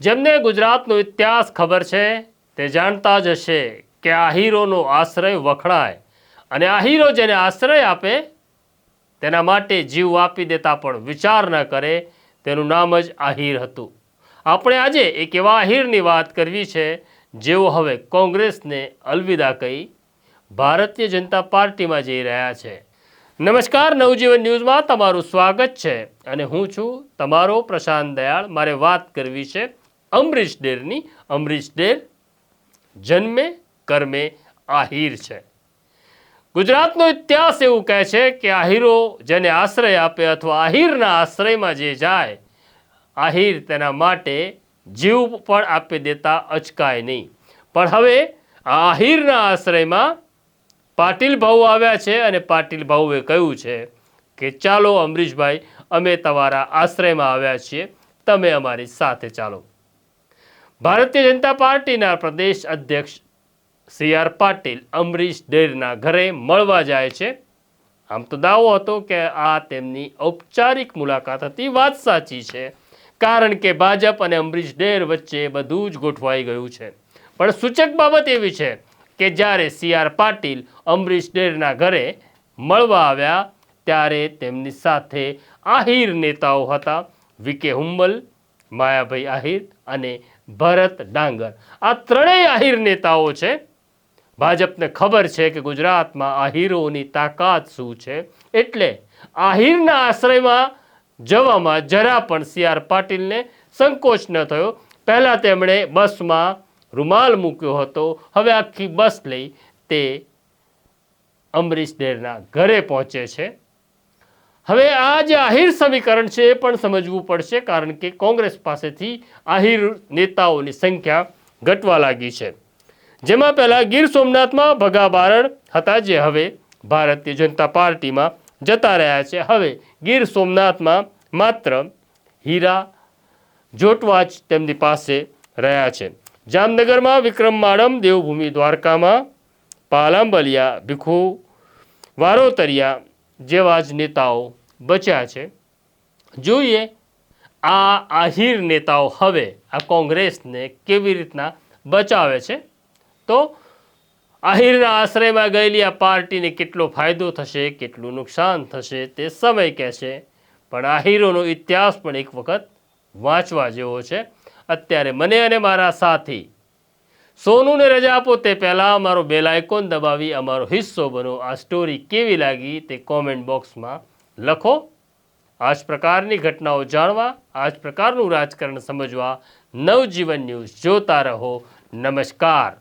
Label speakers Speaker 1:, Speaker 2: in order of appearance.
Speaker 1: જેમને ગુજરાતનો ઇતિહાસ ખબર છે, તે જાણતા જ હશે કે આહીરોનો આશ્રય વખણાય અને આહીરો જેને આશ્રય આપે, તેના માટે જીવ આપી દેતા પણ વિચાર ન કરે, તેનું નામ જ આહીર હતું. આપણે આજે એક એવા આહીરની વાત કરવી છે, જેઓ હવે કોંગ્રેસને અલવિદા કહી ભારતીય જનતા પાર્ટીમાં જઈ રહ્યા છે. નમસ્કાર, નવજીવન ન્યૂઝમાં તમારું સ્વાગત છે અને હું છું તમારો પ્રશાંત દયાળ. મારે વાત કરવી છે અમરીશ ડેરની અમરીશ ડેર જન્મે, કર્મે, આહિર છે. ગુજરાતનો ઇતિહાસ એવું કહે છે કે આહિરો જેને આશ્રય આપે અથવા આહિરના આશ્રયમાં જે જાય, આહિર તેના માટે જીવ પણ આપી દેતા અચકાય નહીં. પણ હવે આહિરના આશ્રયમાં પાટીલ ભાઉ આવ્યા છે અને પાટીલ ભાઉએ કહ્યું છે કે ચાલો અમરીશભાઈ, અમે તમારા આશ્રયમાં આવ્યા છીએ, તમે અમારી સાથે ચાલો. ભારતીય જનતા પાર્ટીના પ્રદેશ અધ્યક્ષ સી આર પાટીલ અમરીશ ડેરના ઘરે મળવા જાય છે. આમ તો દાવો હતો કે આ તેમની ઔપચારિક મુલાકાત હતી. વાત સાચી છે. કારણ કે ભાજપ અને અમરીશ ડેર વચ્ચે બધું જ ગોઠવાઈ ગયું છે. પણ સૂચક બાબત એવી છે કે જ્યારે સી આર પાટીલ અમરીશ ડેરના ઘરે મળવા આવ્યા, ત્યારે તેમની સાથે આહિર નેતાઓ હતા. વિકે હુંબલ, માયાભાઈ આહિર અને ભરત ડાંગર. આ ત્રણેય આહિર નેતાઓ છે. ભાજપને ખબર છે કે ગુજરાતમાં આહિરોની તાકાત શું છે. એટલે આહિરના આશ્રયમાં જવામાં જરા પણ સી આર પાટીલને સંકોચ ન થયો. પહેલાં તેમણે બસમાં રૂમાલ મૂક્યો હતો. હવે આખી બસ લઈ તે અમરીશ દેરના ઘરે પહોંચે છે. હવે આ જે આહિર સમીકરણ છે એ પણ સમજવું પડશે કારણ કે કોંગ્રેસ પાસેથી આહિર નેતાઓની સંખ્યા ઘટવા લાગી છે. જેમાં પહેલાં ગીર સોમનાથમાં ભગા બારણ હતા જે હવે ભારતીય જનતા પાર્ટીમાં જતા રહ્યા છે. હવે ગીર સોમનાથમાં માત્ર હીરા જોટવા જ તેમની પાસે રહ્યા છે. જામનગરમાં વિક્રમ માડમ, દેવભૂમિ દ્વારકામાં, પાલાંબલિયા, ભીખુ, વારોતરિયા જેવા જ નેતાઓ બચ્યા છે. જોઈએ આ આહિર નેતાઓ હવે આ કોંગ્રેસને કેવી રીતના બચાવે છે. તો આહિરના આશ્રયમાં ગયેલી આ પાર્ટીને કેટલો ફાયદો થશે, કેટલું નુકસાન થશે તે સમય કહેશે પણ આહિરોનો ઇતિહાસ પણ એક વખત વાંચવા જેવો છે. અત્યારે મને અને મારા સાથી સોનુને રજા આપો તે પહેલાં અમારો બેલ આઇકોન દબાવી અમારો હિસ્સો બનો. આ સ્ટોરી કેવી લાગી તે કોમેન્ટ બોક્સમાં લખો. આ જ પ્રકારની ઘટનાઓ જાણવા આ જ પ્રકારનું રાજકારણ સમજવા નવજીવન ન્યૂઝ જોતા રહો. નમસ્કાર.